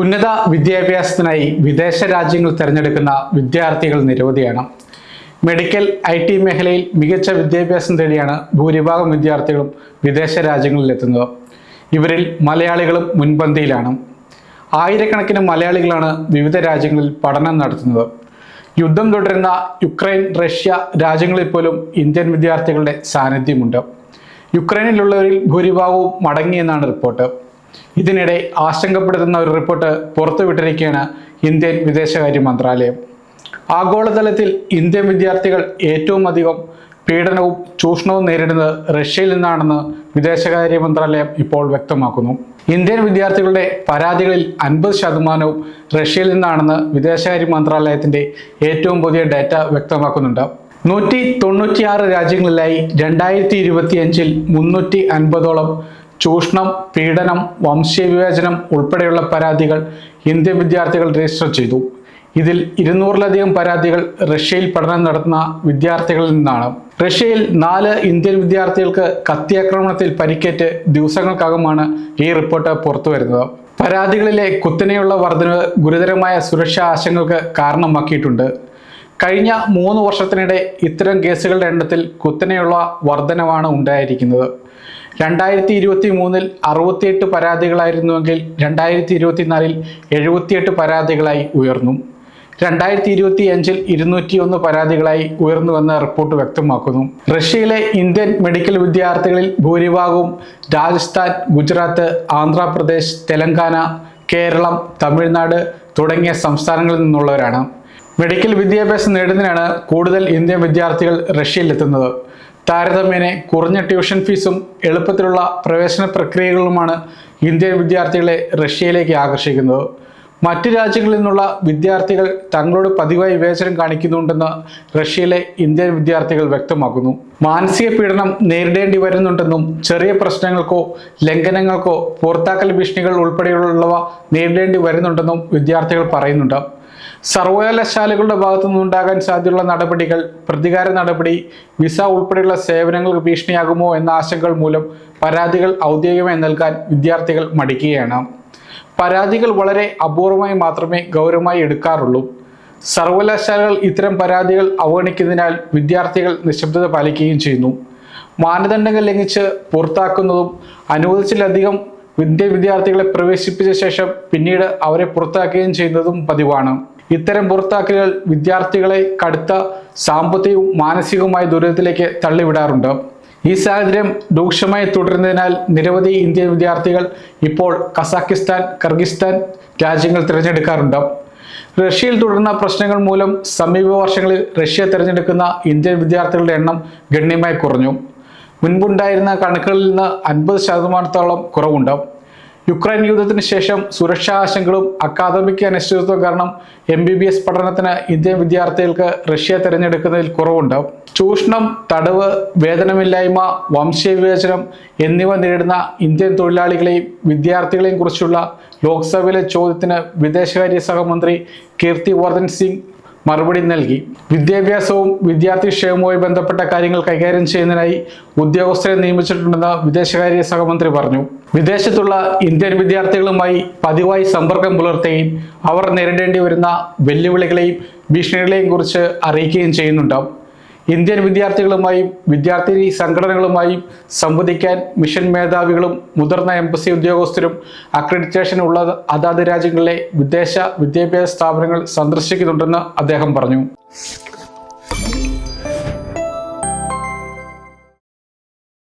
ഉന്നത വിദ്യാഭ്യാസത്തിനായി വിദേശ രാജ്യങ്ങൾ തിരഞ്ഞെടുക്കുന്ന വിദ്യാർത്ഥികൾ നിരവധിയാണ്. മെഡിക്കൽ ഐ ടി മേഖലയിൽ മികച്ച വിദ്യാഭ്യാസം തേടിയാണ് ഭൂരിഭാഗം വിദ്യാർത്ഥികളും വിദേശ രാജ്യങ്ങളിൽ എത്തുന്നത്. ഇവരിൽ മലയാളികളും മുൻപന്തിയിലാണ്. ആയിരക്കണക്കിന് മലയാളികളാണ് വിവിധ രാജ്യങ്ങളിൽ പഠനം നടത്തുന്നത്. യുദ്ധം തുടരുന്ന യുക്രൈൻ റഷ്യ രാജ്യങ്ങളിൽ പോലും ഇന്ത്യൻ വിദ്യാർത്ഥികളുടെ സാന്നിധ്യമുണ്ട്. യുക്രൈനിലുള്ളവരിൽ ഭൂരിഭാഗവും മടങ്ങിയെന്നാണ് റിപ്പോർട്ട്. ഇതിനിടെ ആശങ്കപ്പെടുത്തുന്ന ഒരു റിപ്പോർട്ട് പുറത്തുവിട്ടിരിക്കുകയാണ് ഇന്ത്യൻ വിദേശകാര്യ മന്ത്രാലയം. ആഗോളതലത്തിൽ ഇന്ത്യൻ വിദ്യാർത്ഥികൾ ഏറ്റവും അധികം പീഡനവും ചൂഷണവും നേരിടുന്നത് റഷ്യയിൽ നിന്നാണെന്ന് വിദേശകാര്യ മന്ത്രാലയം ഇപ്പോൾ വ്യക്തമാക്കുന്നു. ഇന്ത്യൻ വിദ്യാർത്ഥികളുടെ പരാതികളിൽ അൻപത് ശതമാനവും റഷ്യയിൽ നിന്നാണെന്ന് വിദേശകാര്യ മന്ത്രാലയത്തിന്റെ ഏറ്റവും പുതിയ ഡാറ്റ വ്യക്തമാക്കുന്നുണ്ട്. നൂറ്റി തൊണ്ണൂറ്റിയാറ് രാജ്യങ്ങളിലായി രണ്ടായിരത്തി ഇരുപത്തിയഞ്ചിൽ മുന്നൂറ്റി അൻപതോളം ചൂഷണം പീഡനം വംശീയ വിവേചനം ഉൾപ്പെടെയുള്ള പരാതികൾ ഇന്ത്യൻ വിദ്യാർത്ഥികൾ രജിസ്റ്റർ ചെയ്തു. ഇതിൽ ഇരുന്നൂറിലധികം പരാതികൾ റഷ്യയിൽ പഠനം നടത്തുന്ന വിദ്യാർത്ഥികളിൽ നിന്നാണ്. റഷ്യയിൽ നാല് ഇന്ത്യൻ വിദ്യാർത്ഥികൾക്ക് കത്തിയാക്രമണത്തിൽ പരിക്കേറ്റ് ദിവസങ്ങൾക്കകമാണ് ഈ റിപ്പോർട്ട് പുറത്തു വരുന്നത് പരാതികളിലെ കുത്തനെയുള്ള വർധനവ് ഗുരുതരമായ സുരക്ഷാ ആശങ്കകൾക്ക് കാരണമാക്കിയിട്ടുണ്ട്. കഴിഞ്ഞ മൂന്ന് വർഷത്തിനിടെ ഇത്തരം കേസുകളുടെ എണ്ണത്തിൽ കുത്തനെയുള്ള വർധനവാണ് ഉണ്ടായിരിക്കുന്നത്. രണ്ടായിരത്തി ഇരുപത്തി മൂന്നിൽ അറുപത്തിയെട്ട് പരാതികളായിരുന്നുവെങ്കിൽ രണ്ടായിരത്തി ഇരുപത്തിനാലിൽ എഴുപത്തിയെട്ട് പരാതികളായി ഉയർന്നു. രണ്ടായിരത്തി ഇരുപത്തി അഞ്ചിൽ ഇരുന്നൂറ്റി ഒന്ന് പരാതികളായി ഉയർന്നുവെന്ന റിപ്പോർട്ട് വ്യക്തമാക്കുന്നു. റഷ്യയിലെ ഇന്ത്യൻ മെഡിക്കൽ വിദ്യാർത്ഥികളിൽ ഭൂരിഭാഗവും രാജസ്ഥാൻ ഗുജറാത്ത് ആന്ധ്രാപ്രദേശ് തെലങ്കാന കേരളം തമിഴ്നാട് തുടങ്ങിയ സംസ്ഥാനങ്ങളിൽ നിന്നുള്ളവരാണ്. മെഡിക്കൽ വിദ്യാഭ്യാസം നേടുന്നതിനാണ് കൂടുതൽ ഇന്ത്യൻ വിദ്യാർത്ഥികൾ റഷ്യയിലെത്തുന്നത്. താരതമ്യേന കുറഞ്ഞ ട്യൂഷൻ ഫീസും എളുപ്പത്തിലുള്ള പ്രവേശന പ്രക്രിയകളുമാണ് ഇന്ത്യൻ വിദ്യാർത്ഥികളെ റഷ്യയിലേക്ക് ആകർഷിക്കുന്നത്. മറ്റു രാജ്യങ്ങളിൽ നിന്നുള്ള വിദ്യാർത്ഥികൾ തങ്ങളോട് പതിവായി വിവേചനം കാണിക്കുന്നുണ്ടെന്ന് റഷ്യയിലെ ഇന്ത്യൻ വിദ്യാർത്ഥികൾ വ്യക്തമാക്കുന്നു. മാനസിക പീഡനം നേരിടേണ്ടി വരുന്നുണ്ടെന്നും ചെറിയ പ്രശ്നങ്ങൾക്കോ ലംഘനങ്ങൾക്കോ പുറത്താക്കൽ ഭീഷണികൾ ഉൾപ്പെടെയുള്ളവ നേരിടേണ്ടി വരുന്നുണ്ടെന്നും വിദ്യാർത്ഥികൾ പറയുന്നുണ്ട്. സർവകലാശാലകളുടെ ഭാഗത്തു നിന്നുണ്ടാകാൻ സാധ്യതയുള്ള നടപടികൾ പ്രതികാര നടപടി വിസ ഉൾപ്പെടെയുള്ള സേവനങ്ങൾക്ക് ഭീഷണിയാകുമോ എന്ന ആശങ്കകൾ മൂലം പരാതികൾ ഔദ്യോഗികമായി നൽകാൻ വിദ്യാർത്ഥികൾ മടിക്കുകയാണ്. പരാതികൾ വളരെ അപൂർവമായി മാത്രമേ ഗൗരവമായി എടുക്കാറുള്ളൂ. സർവകലാശാലകൾ ഇത്തരം പരാതികൾ അവഗണിക്കുന്നതിനാൽ വിദ്യാർത്ഥികൾ നിശബ്ദത പാലിക്കുകയും ചെയ്യുന്നു. മാനദണ്ഡങ്ങൾ ലംഘിച്ച് പുറത്താക്കുന്നതും അനുവദിച്ചിലധികം വിദ്യ വിദ്യാർത്ഥികളെ പ്രവേശിപ്പിച്ച ശേഷം പിന്നീട് അവരെ പുറത്താക്കുകയും ചെയ്യുന്നതും പതിവാണ്. ഇത്തരം പുറത്താക്കലുകൾ വിദ്യാർത്ഥികളെ കടുത്ത സാമ്പത്തികവും മാനസികവുമായ ദുരിതത്തിലേക്ക് തള്ളിവിടാറുണ്ട്. ഈ സാഹചര്യം രൂക്ഷമായി തുടരുന്നതിനാൽ നിരവധി ഇന്ത്യൻ വിദ്യാർത്ഥികൾ ഇപ്പോൾ കസാക്കിസ്ഥാൻ കർഗിസ്ഥാൻ രാജ്യങ്ങൾ തിരഞ്ഞെടുക്കാറുണ്ട്. റഷ്യയിൽ തുടരുന്ന പ്രശ്നങ്ങൾ മൂലം സമീപ വർഷങ്ങളിൽ റഷ്യ തിരഞ്ഞെടുക്കുന്ന ഇന്ത്യൻ വിദ്യാർത്ഥികളുടെ എണ്ണം ഗണ്യമായി കുറഞ്ഞു. മുൻപുണ്ടായിരുന്ന കണക്കുകളിൽ നിന്ന് അൻപത് ശതമാനത്തോളം കുറവുണ്ട്. യുക്രൈൻ യുദ്ധത്തിന് ശേഷം സുരക്ഷാ ആശങ്കകളും അക്കാദമിക് അനിശ്ചിതത്വം കാരണം എം ബി ബി എസ് പഠനത്തിന് ഇന്ത്യൻ വിദ്യാർത്ഥികൾക്ക് റഷ്യ തിരഞ്ഞെടുക്കുന്നതിൽ കുറവുണ്ട്. ചൂഷണം തടവ് വേതനമില്ലായ്മ വംശവിവേചനം എന്നിവ നേരിടുന്ന ഇന്ത്യൻ തൊഴിലാളികളെയും വിദ്യാർത്ഥികളെയും കുറിച്ചുള്ള ലോക്സഭയിലെ ചോദ്യത്തിന് വിദേശകാര്യ സഹമന്ത്രി കീർത്തി വർദ്ധൻ സിംഗ് മറുപടി നൽകി. വിദ്യാഭ്യാസവും വിദ്യാർത്ഥി ക്ഷേമവുമായി ബന്ധപ്പെട്ട കാര്യങ്ങൾ കൈകാര്യം ചെയ്യുന്നതിനായി ഉദ്യോഗസ്ഥരെ നിയമിച്ചിട്ടുണ്ടെന്ന് വിദേശകാര്യ സഹമന്ത്രി പറഞ്ഞു. വിദേശത്തുള്ള ഇന്ത്യൻ വിദ്യാർത്ഥികളുമായി പതിവായി സമ്പർക്കം പുലർത്തുകയും അവർ നേരിടേണ്ടി വരുന്ന വെല്ലുവിളികളെയും ഭീഷണികളെയും കുറിച്ച് അറിയിക്കുകയും ചെയ്യുന്നുണ്ട് ഇന്ത്യൻ വിദ്യാർത്ഥികളുമായും വിദ്യാർത്ഥി സംഘടനകളുമായും സംവദിക്കാൻ മിഷൻ മേധാവികളും മുതിർന്ന എംബസി ഉദ്യോഗസ്ഥരും അക്രഡിറ്റേഷൻ ഉള്ള അതാത് രാജ്യങ്ങളിലെ വിദേശ വിദ്യാഭ്യാസ സ്ഥാപനങ്ങൾ സന്ദർശിക്കുന്നുണ്ടെന്ന് അദ്ദേഹം പറഞ്ഞു.